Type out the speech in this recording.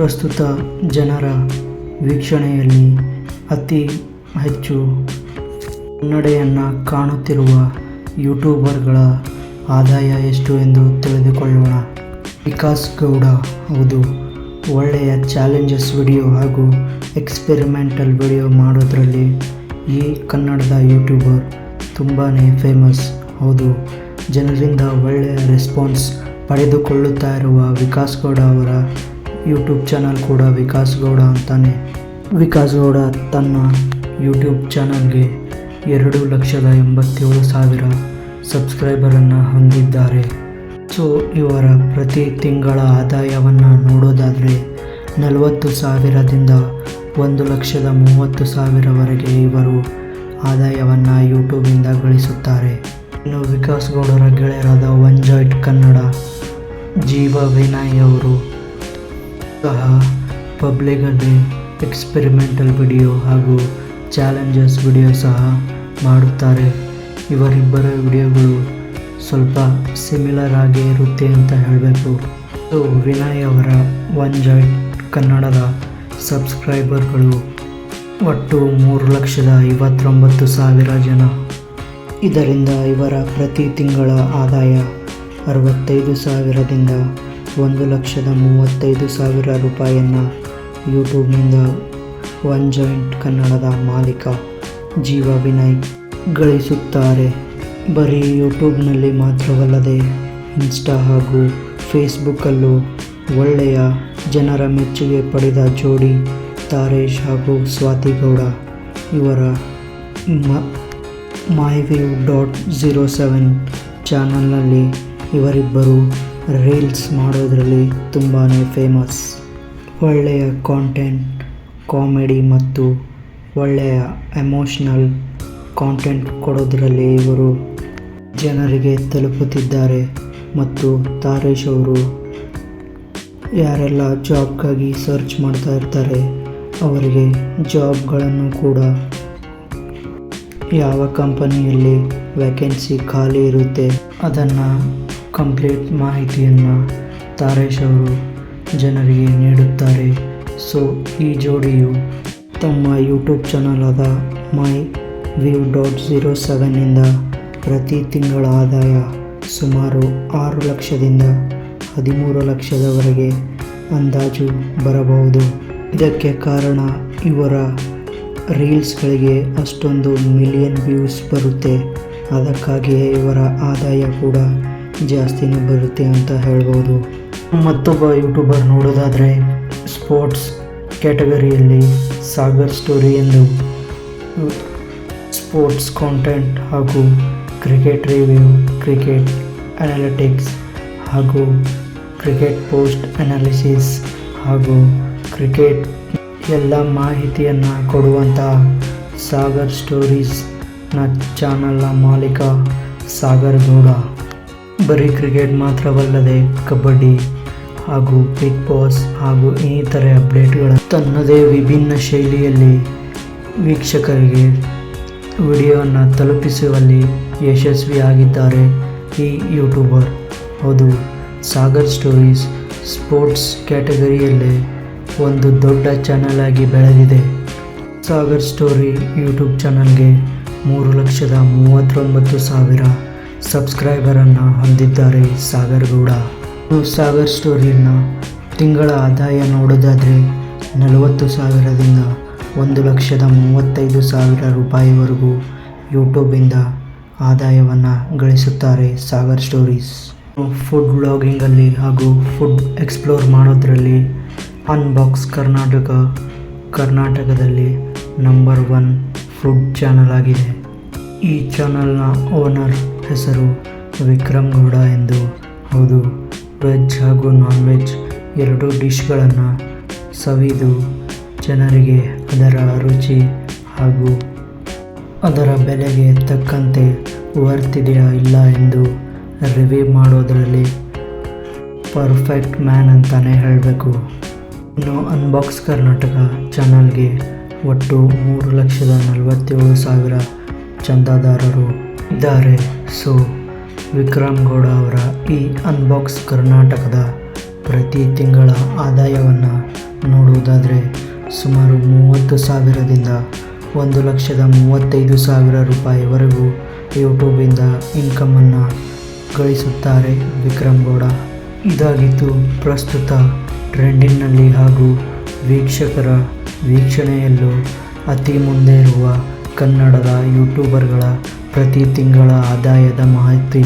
ಪ್ರಸ್ತುತ ಜನರ ವೀಕ್ಷಣೆಯಲ್ಲಿ ಅತಿ ಹೆಚ್ಚು ಮುನ್ನಡೆಯನ್ನು ಕಾಣುತ್ತಿರುವ ಯೂಟ್ಯೂಬರ್ಗಳ ಆದಾಯ ಎಷ್ಟು ಎಂದು ತಿಳಿದುಕೊಳ್ಳೋಣ. ವಿಕಾಸ್ ಗೌಡ ಹೌದು. ಒಳ್ಳೆಯ ಚಾಲೆಂಜಸ್ ವಿಡಿಯೋ ಹಾಗೂ ಎಕ್ಸ್ಪೆರಿಮೆಂಟಲ್ ವಿಡಿಯೋ ಮಾಡೋದ್ರಲ್ಲಿ ಈ ಕನ್ನಡದ ಯೂಟ್ಯೂಬರ್ ತುಂಬಾ ಫೇಮಸ್. ಹೌದು. ಜನರಿಂದ ಒಳ್ಳೆಯ ರೆಸ್ಪಾನ್ಸ್ ಪಡೆದುಕೊಳ್ಳುತ್ತಾ ಇರುವ ವಿಕಾಸ್ ಗೌಡ ಅವರ ಯೂಟ್ಯೂಬ್ ಚಾನಲ್ ಕೂಡ ವಿಕಾಸ್ ಗೌಡ ಅಂತಾನೆ. ವಿಕಾಸ್ ಗೌಡ ತನ್ನ ಯೂಟ್ಯೂಬ್ ಚಾನಲ್ಗೆ ಎರಡು ಲಕ್ಷದ ಎಂಬತ್ತೇಳು ಸಾವಿರ ಸಬ್ಸ್ಕ್ರೈಬರನ್ನು ಹೊಂದಿದ್ದಾರೆ. ಸೊ, ಇವರ ಪ್ರತಿ ತಿಂಗಳ ಆದಾಯವನ್ನು ನೋಡೋದಾದರೆ ನಲವತ್ತು ಸಾವಿರದಿಂದ ಒಂದು ಲಕ್ಷದ ಮೂವತ್ತು ಸಾವಿರವರೆಗೆ ಇವರು ಆದಾಯವನ್ನು ಯೂಟ್ಯೂಬಿಂದ ಗಳಿಸುತ್ತಾರೆ. ಇನ್ನು ವಿಕಾಸ್ ಗೌಡರ ಗೆಳೆಯರಾದ ಒನ್ ಜಾಯ್ಟ್ ಕನ್ನಡ, ಜೀವ ವಿನಯ್ ಅವರು ಸಹ ಪಬ್ಲಿಕಲ್ಲಿ ಎಕ್ಸ್ಪೆರಿಮೆಂಟಲ್ ವಿಡಿಯೋ ಹಾಗೂ ಚಾಲೆಂಜಸ್ ವಿಡಿಯೋ ಸಹ ಮಾಡುತ್ತಾರೆ. ಇವರಿಬ್ಬರ ವಿಡಿಯೋಗಳು ಸ್ವಲ್ಪ ಸಿಮಿಲರ್ ಆಗಿ ಇರುತ್ತೆ ಅಂತ ಹೇಳಬೇಕು. ಸೊ ವಿನಯ್ ಅವರ ಒನ್ ಜಾಯಿಂಟ್ ಕನ್ನಡದ ಸಬ್ಸ್ಕ್ರೈಬರ್ಗಳು ಒಟ್ಟು ಮೂರು ಲಕ್ಷದ ಐವತ್ತೊಂಬತ್ತು ಸಾವಿರ ಜನ. ಇದರಿಂದ ಇವರ ಪ್ರತಿ ತಿಂಗಳ ಆದಾಯ ಅರವತ್ತೈದು ಸಾವಿರದಿಂದ ಒಂದು ಲಕ್ಷದ ಮೂವತ್ತೈದು ಸಾವಿರ ರೂಪಾಯಿಯನ್ನು ಯೂಟ್ಯೂಬ್ನಿಂದ ಒನ್ ಜಾಯಿಂಟ್ ಕನ್ನಡದ ಮಾಲೀಕ ಜೀವ ವಿನಯ್ ಗಳಿಸುತ್ತಾರೆ. ಬರೀ ಯೂಟ್ಯೂಬ್ನಲ್ಲಿ ಮಾತ್ರವಲ್ಲದೆ ಇನ್ಸ್ಟಾ ಹಾಗೂ ಫೇಸ್ಬುಕ್ಕಲ್ಲೂ ಒಳ್ಳೆಯ ಜನರ ಮೆಚ್ಚುಗೆ ಪಡೆದ ಜೋಡಿ ತಾರೇಶ್ ಹಾಗೂ ಸ್ವಾತಿ ಗೌಡ ಇವರ ಮೈವ್ಯೂ ಡಾಟ್ ಜೀರೋ ಸೆವೆನ್ ಚಾನಲ್ನಲ್ಲಿ ಇವರಿಬ್ಬರು ರೀಲ್ಸ್ ಮಾಡೋದರಲ್ಲಿ ತುಂಬಾ ಫೇಮಸ್ ಒಳ್ಳೆಯ ಕಾಂಟೆಂಟ್ ಕಾಮಿಡಿ ಮತ್ತು ಒಳ್ಳೆಯ ಎಮೋಷ್ನಲ್ ಕಾಂಟೆಂಟ್ ಕೊಡೋದರಲ್ಲಿ ಇವರು ಜನರಿಗೆ ತಲುಪುತ್ತಿದ್ದಾರೆ ಮತ್ತು ತಾರೇಶ್ ಅವರು ಯಾರೆಲ್ಲ ಜಾಬ್ಗಾಗಿ ಸರ್ಚ್ ಮಾಡ್ತಾ ಇರ್ತಾರೆ, ಅವರಿಗೆ ಜಾಬ್ಗಳನ್ನು ಕೂಡ ಯಾವ ಕಂಪನಿಯಲ್ಲಿ ವ್ಯಾಕೆನ್ಸಿ ಖಾಲಿ ಇರುತ್ತೆ, ಅದನ್ನು ಕಂಪ್ಲೀಟ್ ಮಾಹಿತಿಯನ್ನು ತಾರೇಶ್ ಅವರು ಜನರಿಗೆ ನೀಡುತ್ತಾರೆ. ಸೊ ಈ ಜೋಡಿಯು ತಮ್ಮ ಯೂಟ್ಯೂಬ್ ಚಾನಲಾದ ಮೈ ವ್ಯೂ ಡಾಟ್ ಝೀರೋ ಸೆವೆನ್ನಿಂದ ಪ್ರತಿ ತಿಂಗಳ ಆದಾಯ ಸುಮಾರು ಆರು ಲಕ್ಷದಿಂದ ಹದಿಮೂರು ಲಕ್ಷದವರೆಗೆ ಅಂದಾಜು ಬರಬಹುದು. ಇದಕ್ಕೆ ಕಾರಣ ಇವರ ರೀಲ್ಸ್ಗಳಿಗೆ ಅಷ್ಟೊಂದು ಮಿಲಿಯನ್ ವ್ಯೂಸ್ ಬರುತ್ತೆ. ಅದಕ್ಕಾಗಿಯೇ ಇವರ ಆದಾಯ ಕೂಡ ಜಾಸ್ತಿನೇ ಬರುತ್ತೆ ಅಂತ ಹೇಳ್ಬೋದು. ಮತ್ತೊಬ್ಬ ಯೂಟ್ಯೂಬರ್ ನೋಡೋದಾದರೆ ಸ್ಪೋರ್ಟ್ಸ್ ಕ್ಯಾಟಗರಿಯಲ್ಲಿ ಸಾಗರ್ ಸ್ಟೋರಿ ಎಂದು. ಸ್ಪೋರ್ಟ್ಸ್ ಕಾಂಟೆಂಟ್ ಹಾಗೂ ಕ್ರಿಕೆಟ್ ರಿವ್ಯೂ ಕ್ರಿಕೆಟ್ ಅನಾಲಿಟಿಕ್ಸ್ ಹಾಗೂ ಕ್ರಿಕೆಟ್ ಪೋಸ್ಟ್ ಅನಾಲಿಸಿಸ್ ಹಾಗೂ ಕ್ರಿಕೆಟ್ ಎಲ್ಲ ಮಾಹಿತಿಯನ್ನು ಕೊಡುವಂತಹ ಸಾಗರ್ ಸ್ಟೋರೀಸ್ನ ಚಾನಲ್ನ ಮಾಲೀಕ ಸಾಗರ್ ಗೌಡ. ಬರೀ ಕ್ರಿಕೆಟ್ ಮಾತ್ರವಲ್ಲದೆ ಕಬಡ್ಡಿ ಹಾಗೂ ಬಿಗ್ ಬಾಸ್ ಹಾಗೂ ಇನ್ನಿತರೆ ಅಪ್ಡೇಟ್ಗಳ ತನ್ನದೇ ವಿಭಿನ್ನ ಶೈಲಿಯಲ್ಲಿ ವೀಕ್ಷಕರಿಗೆ ವಿಡಿಯೋವನ್ನು ತಲುಪಿಸುವಲ್ಲಿ ಯಶಸ್ವಿಯಾಗಿದ್ದಾರೆ ಈ ಯೂಟ್ಯೂಬರ್. ಹೌದು, ಸಾಗರ್ ಸ್ಟೋರೀಸ್ ಸ್ಪೋರ್ಟ್ಸ್ ಕ್ಯಾಟಗರಿಯಲ್ಲೇ ಒಂದು ದೊಡ್ಡ ಚಾನಲ್ ಆಗಿ ಬೆಳೆದಿದೆ. ಸಾಗರ್ ಸ್ಟೋರಿ ಯೂಟ್ಯೂಬ್ ಚಾನಲ್ಗೆ ಮೂರು ಲಕ್ಷದ ಮೂವತ್ತೊಂಬತ್ತು ಸಾವಿರ ಸಬ್ಸ್ಕ್ರೈಬರನ್ನು ಹೊಂದಿದ್ದಾರೆ ಸಾಗರ್ ಗೌಡ ಸಾಗರ್ ಸ್ಟೋರಿಯನ್ನು ತಿಂಗಳ ಆದಾಯ ನೋಡೋದಾದರೆ ನಲವತ್ತು ಸಾವಿರದಿಂದ ಒಂದು ಲಕ್ಷದ ಮೂವತ್ತೈದು ಸಾವಿರ ರೂಪಾಯಿವರೆಗೂ ಯೂಟ್ಯೂಬಿಂದ ಆದಾಯವನ್ನು ಗಳಿಸುತ್ತಾರೆ ಸಾಗರ್ ಸ್ಟೋರೀಸ್. ಫುಡ್ ಬ್ಲಾಗಿಂಗಲ್ಲಿ ಹಾಗೂ ಫುಡ್ ಎಕ್ಸ್ಪ್ಲೋರ್ ಮಾಡೋದ್ರಲ್ಲಿ ಅನ್ಬಾಕ್ಸ್ ಕರ್ನಾಟಕ, ಕರ್ನಾಟಕದಲ್ಲಿ ನಂಬರ್ ಒನ್ ಫುಡ್ ಚಾನಲ್ ಆಗಿದೆ. ಈ ಚಾನಲ್ನ ಓನರ್ ಹೆಸರು ವಿಕ್ರಮ್ ಗೌಡ ಎಂದು. ಹೌದು, ವೆಜ್ ಹಾಗೂ ನಾನ್ ವೆಜ್ ಎರಡೂ ಡಿಶ್ಗಳನ್ನು ಸವಿದು ಜನರಿಗೆ ಅದರ ರುಚಿ ಹಾಗೂ ಅದರ ಬೆಲೆಗೆ ತಕ್ಕಂತೆ ವರ್ತಿದೆಯಾ ಇಲ್ಲ ಎಂದು ರಿವ್ಯೂ ಮಾಡೋದರಲ್ಲಿ ಪರ್ಫೆಕ್ಟ್ ಮ್ಯಾನ್ ಅಂತಲೇ ಹೇಳಬೇಕು. ಇನ್ನು ಅನ್ಬಾಕ್ಸ್ ಕರ್ನಾಟಕ ಚಾನಲ್ಗೆ ಒಟ್ಟು ಮೂರು ಲಕ್ಷದ ನಲವತ್ತೇಳು ಸಾವಿರ ಚಂದಾದಾರರು ಇದ್ದಾರೆ. ಸೊ, ವಿಕ್ರಮ್ ಗೌಡ ಅವರ ಈ ಅನ್ಬಾಕ್ಸ್ ಕರ್ನಾಟಕದ ಪ್ರತಿ ತಿಂಗಳ ಆದಾಯವನ್ನು ನೋಡುವುದಾದರೆ ಸುಮಾರು ಮೂವತ್ತು ಸಾವಿರದಿಂದ ಒಂದು ಲಕ್ಷದ ಮೂವತ್ತೈದು ಸಾವಿರ ರೂಪಾಯಿವರೆಗೂ ಯೂಟ್ಯೂಬಿಂದ ಇನ್ಕಮನ್ನು ಗಳಿಸುತ್ತಾರೆ ವಿಕ್ರಮ್ ಗೌಡ. ಇದಾಗಿದ್ದು ಪ್ರಸ್ತುತ ಟ್ರೆಂಡಿಂಗ್ನಲ್ಲಿ ಹಾಗೂ ವೀಕ್ಷಕರ ವೀಕ್ಷಣೆಯಲ್ಲೂ ಅತಿ ಮುಂದೆ ಇರುವ ಕನ್ನಡದ ಯೂಟ್ಯೂಬರ್ಗಳ ಪ್ರತಿ ತಿಂಗಳ ಆದಾಯದ ಮಾಹಿತಿ